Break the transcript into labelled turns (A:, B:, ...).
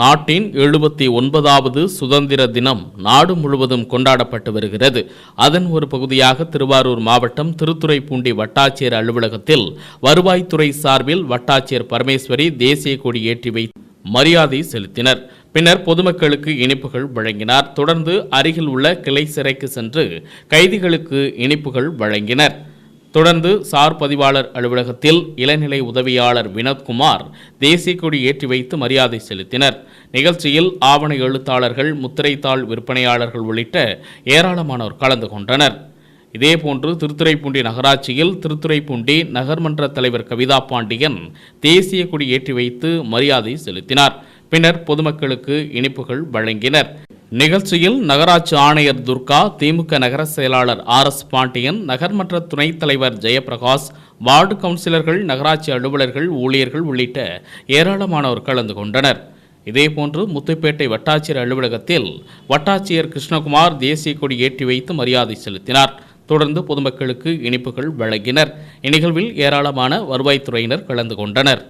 A: நாட்டின் எழுபத்தி ஒன்பதாவது சுதந்திர தினம் நாடு முழுவதும் கொண்டாடப்பட்டு வருகிறது. அதன் ஒரு பகுதியாக திருவாரூர் மாவட்டம் திருத்துறைப்பூண்டி வட்டாட்சியர் அலுவலகத்தில் வருவாய்த்துறை சார்பில் வட்டாட்சியர் பரமேஸ்வரி தேசிய கொடி ஏற்றி வைத்து மரியாதை செலுத்தினர். பின்னர் பொதுமக்களுக்கு இனிப்புகள் வழங்கினார். தொடர்ந்து அருகில் உள்ள கிளை சிறைக்கு சென்று கைதிகளுக்கு இனிப்புகள் வழங்கினர். தொடர்ந்து சார் பதிவாளர் அலுவலகத்தில் இளநிலை உதவியாளர் வினோத்குமார் தேசிய கொடி ஏற்றி வைத்து மரியாதை செலுத்தினர். நிகழ்ச்சியில் ஆவண எழுத்தாளர்கள் முத்திரைத்தாள் விற்பனையாளர்கள் உள்ளிட்ட ஏராளமானோர் கலந்து கொண்டனர். இதேபோன்று திருத்துறைப்பூண்டி நகராட்சியில் திருத்துறைப்பூண்டி நகர்மன்ற தலைவர் கவிதா பாண்டியன் தேசிய கொடி ஏற்றி வைத்து மரியாதை செலுத்தினார். பின்னர் பொதுமக்களுக்கு இனிப்புகள் வழங்கினர். நிகழ்ச்சியில் நகராட்சி ஆணையர் துர்கா திமுக நகர செயலாளர் ஆர் எஸ் பாண்டியன் நகர்மன்ற துணைத் தலைவர் ஜெயபிரகாஷ் வார்டு கவுன்சிலர்கள் நகராட்சி அலுவலர்கள் ஊழியர்கள் உள்ளிட்ட ஏராளமானோர் கலந்து கொண்டனர். இதேபோன்று முத்துப்பேட்டை வட்டாட்சியர் அலுவலகத்தில் வட்டாட்சியர் கிருஷ்ணகுமார் தேசிய கொடி ஏற்றி வைத்து மரியாதை செலுத்தினார். தொடர்ந்து பொதுமக்களுக்கு இனிப்புகள் வழங்கினர். இந்நிகழ்வில் ஏராளமான வருவாய்த்துறையினர் கலந்து கொண்டனர்.